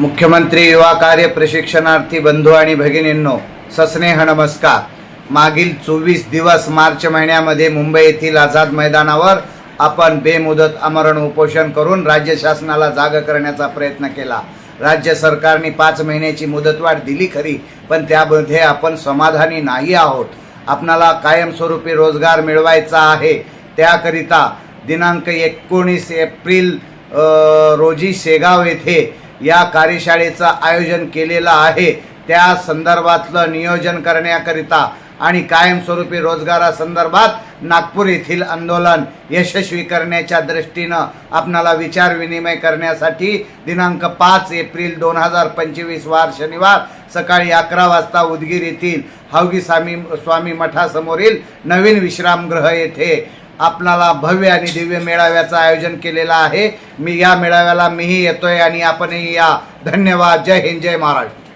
मुख्यमंत्री युवा कार्य प्रशिक्षणार्थी बंधू आणि भगिनींनो सस्नेह नमस्कार. मागील चोवीस दिवस मार्च महिन्यामध्ये मुंबई येथील आझाद मैदानावर आपण बेमुदत आमरण उपोषण करून राज्य शासनाला जाग करण्याचा प्रयत्न केला. राज्य सरकारने पाच महिन्याची मुदतवाढ दिली खरी पण त्यामध्ये आपण समाधानी नाही आहोत. आपणाला कायमस्वरूपी रोजगार मिळवायचा आहे. त्याकरिता दिनांक एकोणीस एप्रिल रोजी शेगाव येथे या कार्यशाळेचं आयोजन केलेलं आहे. त्या संदर्भातलं नियोजन करण्याकरिता आणि कायमस्वरूपी रोजगारासंदर्भात नागपूर येथील आंदोलन यशस्वी करण्याच्या दृष्टीनं आपणाला विचार विनिमय करण्यासाठी दिनांक पाच एप्रिल दोन हजार पंचवीस वार शनिवार सकाळी अकरा वाजता उदगीर येथील हावगी स्वामी स्वामी मठासमोरील नवीन विश्रामगृह येथे आपणाला भव्य आणि दिव्य मेळाव्याचं आयोजन केलेलं आहे. मी या मेळाव्याला मीही येतोय आणि आपणही या. धन्यवाद. जय हिंद जय महाराष्ट्र.